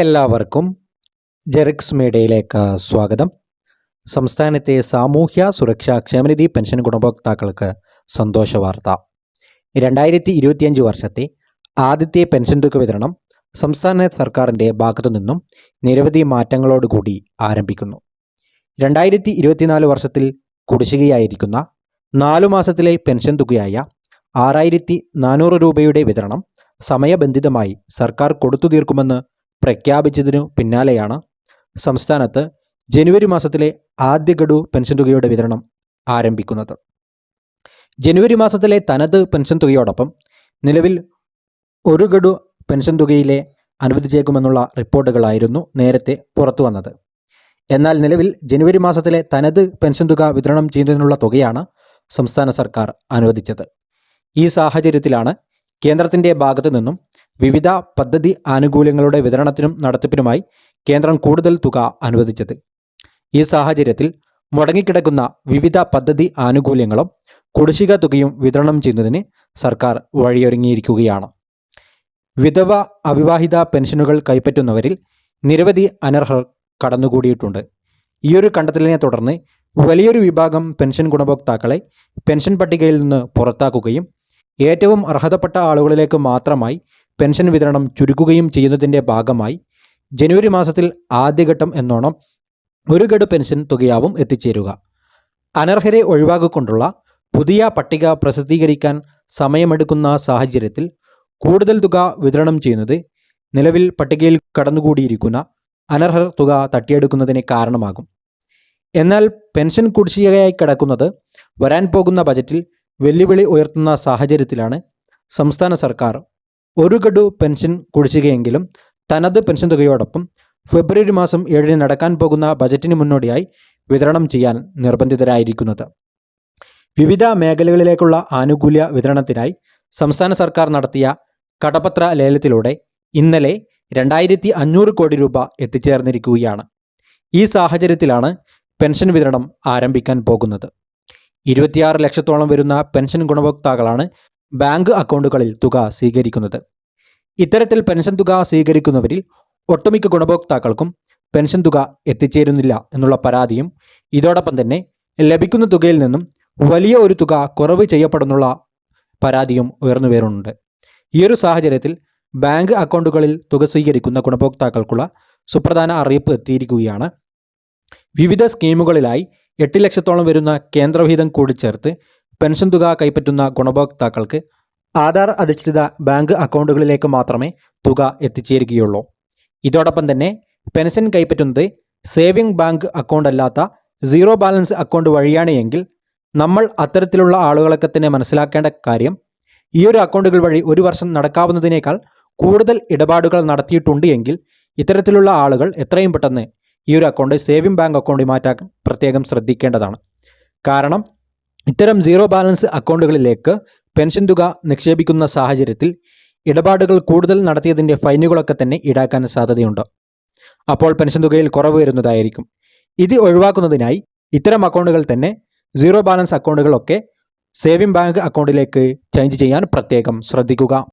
എല്ലാവർക്കും ജെറിക്സ് മീഡിയയിലേക്ക് സ്വാഗതം. സംസ്ഥാനത്തെ സാമൂഹ്യ സുരക്ഷാ ക്ഷേമനിധി പെൻഷൻ ഗുണഭോക്താക്കൾക്ക് സന്തോഷ വാർത്ത. രണ്ടായിരത്തി ഇരുപത്തിയഞ്ച് വർഷത്തെ ആദ്യത്തെ പെൻഷൻ തുക വിതരണം സംസ്ഥാന സർക്കാരിന്റെ ഭാഗത്തു നിന്നും നിരവധി മാറ്റങ്ങളോടുകൂടി ആരംഭിക്കുന്നു. രണ്ടായിരത്തി ഇരുപത്തിനാല് വർഷത്തിൽ കുടിശ്ശികയായിരിക്കുന്ന നാലു മാസത്തിലെ പെൻഷൻ തുകയായ ആറായിരത്തി നാനൂറ് രൂപയുടെ വിതരണം സമയബന്ധിതമായി സർക്കാർ കൊടുത്തു തീർക്കുമെന്ന് പ്രഖ്യാപിച്ചതിനു പിന്നാലെയാണ് സംസ്ഥാനത്ത് ജനുവരി മാസത്തിലെ ആദ്യ ഗഡു പെൻഷൻ തുകയുടെ വിതരണം ആരംഭിക്കുന്നത്. ജനുവരി മാസത്തിലെ തനത് പെൻഷൻ തുകയോടൊപ്പം നിലവിൽ ഒരു ഗഡു പെൻഷൻ തുകയിലെ അനുവദിച്ചേക്കുമെന്നുള്ള റിപ്പോർട്ടുകളായിരുന്നു നേരത്തെ പുറത്തു വന്നത്. എന്നാൽ നിലവിൽ ജനുവരി മാസത്തിലെ തനത് പെൻഷൻ തുക വിതരണം ചെയ്യുന്നതിനുള്ള തുകയാണ് സംസ്ഥാന സർക്കാർ അനുവദിച്ചത്. ഈ സാഹചര്യത്തിലാണ് കേന്ദ്രത്തിന്റെ ഭാഗത്തു നിന്നും വിവിധ പദ്ധതി ആനുകൂല്യങ്ങളുടെ വിതരണത്തിനും നടത്തിപ്പിനുമായി കേന്ദ്രം കൂടുതൽ തുക അനുവദിച്ചത്. ഈ സാഹചര്യത്തിൽ മുടങ്ങിക്കിടക്കുന്ന വിവിധ പദ്ധതി ആനുകൂല്യങ്ങളും കുടിശ്ശിക തുകയും വിതരണം ചെയ്യുന്നതിന് സർക്കാർ വഴിയൊരുങ്ങിയിരിക്കുകയാണ്. വിധവ അവിവാഹിത പെൻഷനുകൾ കൈപ്പറ്റുന്നവരിൽ നിരവധി അനർഹർ കടന്നുകൂടിയിട്ടുണ്ട്. ഈയൊരു കണ്ടെത്തലിനെ തുടർന്ന് വലിയൊരു വിഭാഗം പെൻഷൻ ഗുണഭോക്താക്കളെ പെൻഷൻ പട്ടികയിൽ നിന്ന് പുറത്താക്കുകയും ഏറ്റവും അർഹതപ്പെട്ട ആളുകളിലേക്ക് മാത്രമായി പെൻഷൻ വിതരണം ചുരുക്കുകയും ചെയ്യുന്നതിന്റെ ഭാഗമായി ജനുവരി മാസത്തിൽ ആദ്യഘട്ടം എന്നോണം ഒരു ഗഡു പെൻഷൻ തുകയാവും എത്തിച്ചേരുക. അനർഹരെ ഒഴിവാക്കിക്കൊണ്ടുള്ള പുതിയ പട്ടിക പ്രസിദ്ധീകരിക്കാൻ സമയമെടുക്കുന്ന സാഹചര്യത്തിൽ കൂടുതൽ തുക വിതരണം ചെയ്യുന്നത് നിലവിൽ പട്ടികയിൽ കടന്നുകൂടിയിരിക്കുന്ന അനർഹർ തുക തട്ടിയെടുക്കുന്നതിന് കാരണമാകും. എന്നാൽ പെൻഷൻ കുടിശ്ശികയായി കിടക്കുന്നത് വരാൻ പോകുന്ന ബജറ്റിൽ വെല്ലുവിളി ഉയർത്തുന്ന സാഹചര്യത്തിലാണ് സംസ്ഥാന സർക്കാർ ഒരു ഗഡു പെൻഷൻ കുടിശ്ശികയെങ്കിലും തനത് പെൻഷൻ തുകയോടൊപ്പം ഫെബ്രുവരി മാസം ഏഴിന് നടക്കാൻ പോകുന്ന ബജറ്റിന് മുന്നോടിയായി വിതരണം ചെയ്യാൻ നിർബന്ധിതരായിരിക്കുന്നത്. വിവിധ മേഖലകളിലേക്കുള്ള ആനുകൂല്യ വിതരണത്തിനായി സംസ്ഥാന സർക്കാർ നടത്തിയ കടപത്ര ലേലത്തിലൂടെ ഇന്നലെ രണ്ടായിരത്തി അഞ്ഞൂറ് കോടി രൂപ എത്തിച്ചേർന്നിരിക്കുകയാണ്. ഈ സാഹചര്യത്തിലാണ് പെൻഷൻ വിതരണം ആരംഭിക്കാൻ പോകുന്നത്. ഇരുപത്തിയാറ് ലക്ഷത്തോളം വരുന്ന പെൻഷൻ ഗുണഭോക്താക്കളാണ് ബാങ്ക് അക്കൗണ്ടുകളിൽ തുക സ്വീകരിക്കുന്നത്. ഇത്തരത്തിൽ പെൻഷൻ തുക സ്വീകരിക്കുന്നവരിൽ ഒട്ടുമിക്ക ഗുണഭോക്താക്കൾക്കും പെൻഷൻ തുക എത്തിച്ചേരുന്നില്ല എന്നുള്ള പരാതിയും ഇതോടൊപ്പം തന്നെ ലഭിക്കുന്ന തുകയിൽ നിന്നും വലിയ ഒരു തുക കുറവ് ചെയ്യപ്പെടുന്നുള്ള പരാതിയും ഉയർന്നു വരുന്നുണ്ട്. ഈ ഒരു സാഹചര്യത്തിൽ ബാങ്ക് അക്കൗണ്ടുകളിൽ തുക സ്വീകരിക്കുന്ന ഗുണഭോക്താക്കൾക്കുള്ള സുപ്രധാന അറിയിപ്പ് എത്തിയിരിക്കുകയാണ്. വിവിധ സ്കീമുകളിലായി എട്ട് ലക്ഷത്തോളം വരുന്ന കേന്ദ്രവിഹിതം കൂടി ചേർത്ത് പെൻഷൻ തുക കൈപ്പറ്റുന്ന ഗുണഭോക്താക്കൾക്ക് ആധാർ അധിഷ്ഠിത ബാങ്ക് അക്കൗണ്ടുകളിലേക്ക് മാത്രമേ തുക എത്തിച്ചേരുകയുള്ളൂ. ഇതോടൊപ്പം തന്നെ പെൻഷൻ കൈപ്പറ്റുന്നത് സേവിംഗ് ബാങ്ക് അക്കൗണ്ട് അല്ലാത്ത സീറോ ബാലൻസ് അക്കൗണ്ട് വഴിയാണ് എങ്കിൽ നമ്മൾ അത്തരത്തിലുള്ള ആളുകളൊക്കെ തന്നെ മനസ്സിലാക്കേണ്ട കാര്യം ഈ ഒരു അക്കൗണ്ടുകൾ വഴി ഒരു വർഷം നടക്കാവുന്നതിനേക്കാൾ കൂടുതൽ ഇടപാടുകൾ നടത്തിയിട്ടുണ്ട് എങ്കിൽ ഇത്തരത്തിലുള്ള ആളുകൾ എത്രയും പെട്ടെന്ന് ഈ ഒരു അക്കൗണ്ട് സേവിംഗ് ബാങ്ക് അക്കൗണ്ടിൽ മാറ്റാൻ പ്രത്യേകം ശ്രദ്ധിക്കേണ്ടതാണ്. കാരണം ഇത്തരം സീറോ ബാലൻസ് അക്കൗണ്ടുകളിലേക്ക് പെൻഷൻ തുക നിക്ഷേപിക്കുന്ന സാഹചര്യത്തിൽ ഇടപാടുകൾ കൂടുതൽ നടത്തിയതിന്റെ ഫൈനുകളൊക്കെ തന്നെ ഈടാക്കാൻ സാധ്യതയുണ്ട്. അപ്പോൾ പെൻഷൻ തുകയിൽ കുറവ് വരുന്നതായിരിക്കും. ഇത് ഒഴിവാക്കുന്നതിനായി ഇത്തരം അക്കൗണ്ടുകൾ തന്നെ സീറോ ബാലൻസ് അക്കൗണ്ടുകളൊക്കെ സേവിംഗ് ബാങ്ക് അക്കൗണ്ടിലേക്ക് ചേഞ്ച് ചെയ്യാൻ പ്രത്യേകം ശ്രദ്ധിക്കുക.